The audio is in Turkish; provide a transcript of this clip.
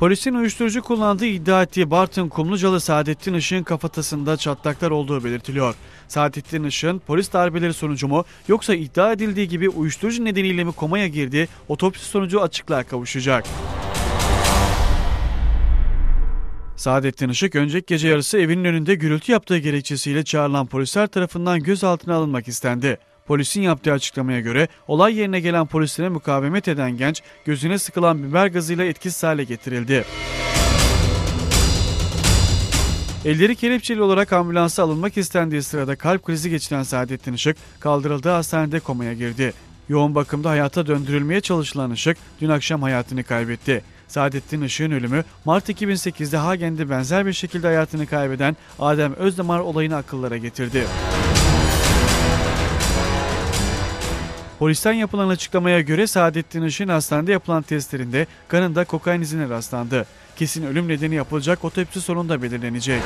Polisin uyuşturucu kullandığı iddia ettiği Bartın Kumlucalı Saadettin Işık'ın kafatasında çatlaklar olduğu belirtiliyor. Saadettin Işık'ın polis darbeleri sonucu mu yoksa iddia edildiği gibi uyuşturucu nedeniyle mi komaya girdi otopsi sonucu açıklığa kavuşacak. Saadettin Işık önceki gece yarısı evinin önünde gürültü yaptığı gerekçesiyle çağrılan polisler tarafından gözaltına alınmak istendi. Polisin yaptığı açıklamaya göre olay yerine gelen polislere mukavemet eden genç gözüne sıkılan biber gazıyla etkisiz hale getirildi. Elleri kelepçeli olarak ambulansa alınmak istendiği sırada kalp krizi geçiren Saadettin Işık kaldırıldığı hastanede komaya girdi. Yoğun bakımda hayata döndürülmeye çalışılan Işık dün akşam hayatını kaybetti. Saadettin Işık'ın ölümü Mart 2008'de Hagen'de benzer bir şekilde hayatını kaybeden Adem Özdemir olayını akıllara getirdi. Polisten yapılan açıklamaya göre Saadettin Işık'ın hastanede yapılan testlerinde kanında kokain izine rastlandı. Kesin ölüm nedeni yapılacak otopsi sonunda belirlenecek.